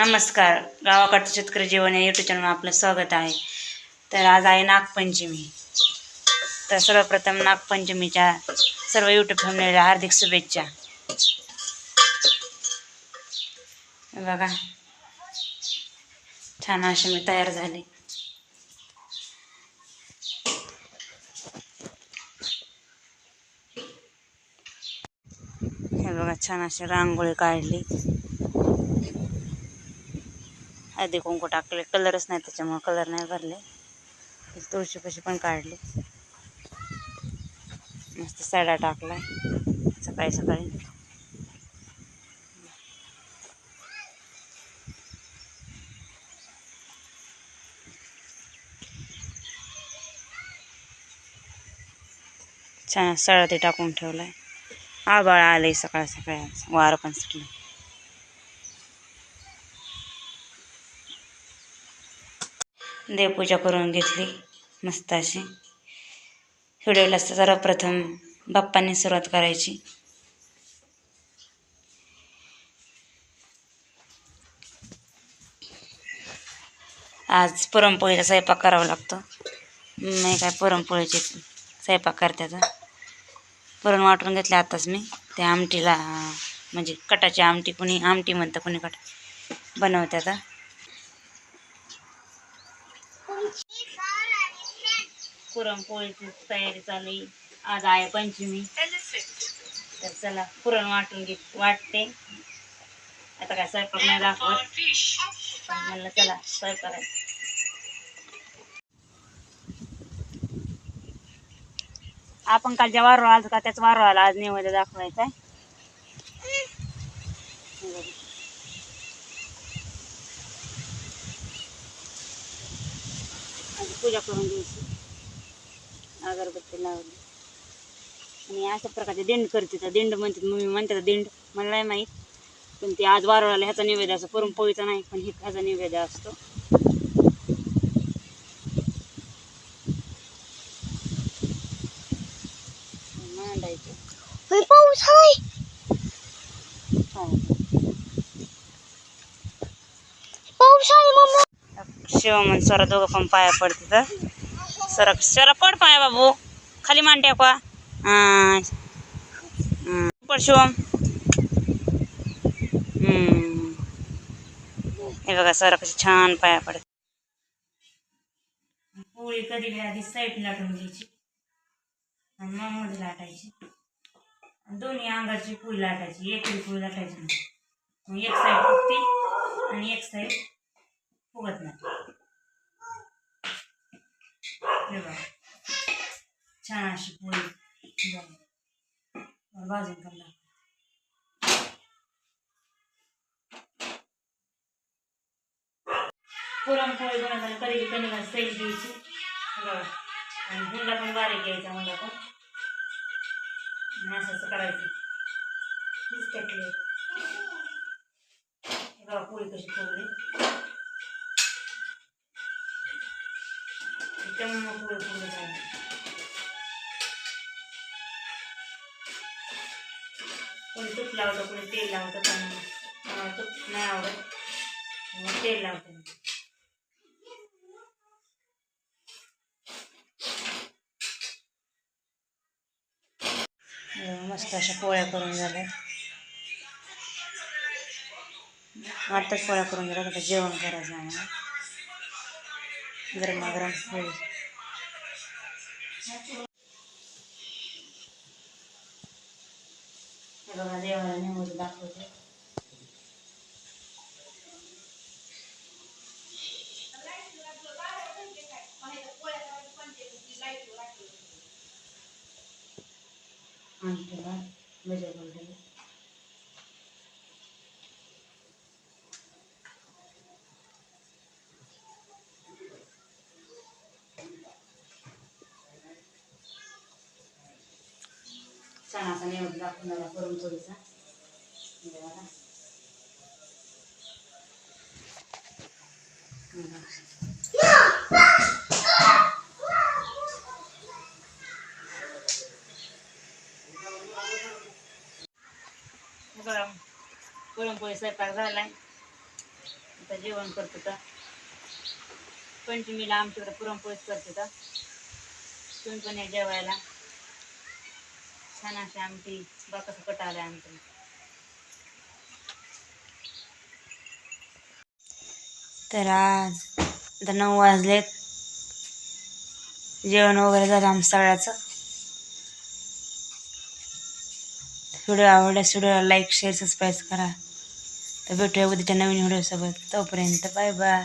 नमस्कार. गावाकडचं शेतकरी जीवन या यूट्यूब चॅनलवर आपलं स्वागत आहे. तर आज आहे नागपंचमी. तर सर्वप्रथम नागपंचमीच्या सर्व यूट्यूब फॅमिलीला हार्दिक शुभेच्छा. हे बघा. छान अशी मी तयार झाले. हे बघा छान अशी रांगोळी काढली. हळदी कुंकू टाकले. कलरच नाही त्याच्यामुळे कलर नाही भरले. तुळशीपाशी पण काढले. मस्त सडा टाकलाय सकाळी सकाळी. छान सडा ते टाकून ठेवलाय. आबाळ आहे सकाळ सकाळी वारं पण सुटलं. देवपूजा करून घेतली मस्त अशी. व्हिडिओला सर्वप्रथम बाप्पांनी सुरुवात करायची. आज पुरणपोळीचा स्वयंपाक करावा लागतो. मी काय पुरणपोळीचे स्वयंपाक करते आता. पुरण वाटून घेतले आताच मी. त्या आमटीला म्हणजे कटाची आमटी कुणी आमटी म्हणतं कुणी कट बनवते पुरणपोळीची तयारी चालू आहे. आज आहे पंचमी. तर चला पुरण वाटून घे वाटते. आता काय स्वयंपाक नाही दाखवत. पण म्हणलं चला स्वयंपाक आहे. आपण काल ज्या वारो आलो का? त्याच वारो आला आज निवड दाखवायचा आहे. पूजा करून घ्यायची. अगरबत्ती लावली. आणि अशा प्रकारचे दिंड करते. तर दिंड म्हणतात मम्मी म्हणतात दिंड मला नाही माहीत. पण ते आज वारवाला ह्याचा नैवेद्य असतो. पुरणपोळीचा नाही पण हे ह्याचा नैवेद्य असतो. मांडायचं. पाऊस पाऊस शिवमन सर दोघं पण पाया पडते तर सरक सर पड पाय बाबू. खाली मान टाकवा. हां पड शिवम हम्म. हे बघा सर कशी छान पाया पडत. पोळी कधी बी आधी साईड लाटून घ्यायची. आणि मग मध्ये लाटायची दोन्ही अंगाची पोळी लाटायची. एक पोळी लाटायची. नाही मग एक साईड फुगते आणि एक साईड फुगत नाही. हे बघा छान अशी पोळी झाली मग भाजून करणार पुरणपोळी बनवताना कधी कधी सैल घ्यायची बघा आणि हुंडा पण बारीक घ्यायचा हुंडा पण असं असं करायचं हीच टाकली. हे बघा पोळी कशी फुगली एकदम मग पोळी फुगली झाली कोणी तूप लावतं कोणी तेल लावतं पण मला तूप नाही आवडत. मग तेल लावते मस्त अशा पोळ्या करून झाल्या. आत्ताच पोळ्या करून झाल्या आता जेवण करायचं आम्हाला गरमागरम पोळी. बघा देवाला निवड दाखवते. आमटीला भजे बोलले छान असा निवड दाखवणारा पुरणपोळीचा हे पुरणपोळी स्वयंपाक झालाय. आता जेवण करतो तर. पंचमीला आमच्याकडे पुरणपोळीच करते तर. तुम्ही पण या जेवायला. छान अशी आमटी बघा कसं कट आलं आमचं. तर आज आता नऊ वाजलेत. जेवण वगैरे झालं आमचं सगळ्याचं. व्हिडिओ आवडल्यास व्हिडिओला लाईक शेअर सबस्क्राईब करा. तर भेटूया उद्याच्या नवीन व्हिडिओसोबत. तोपर्यंत बाय बाय.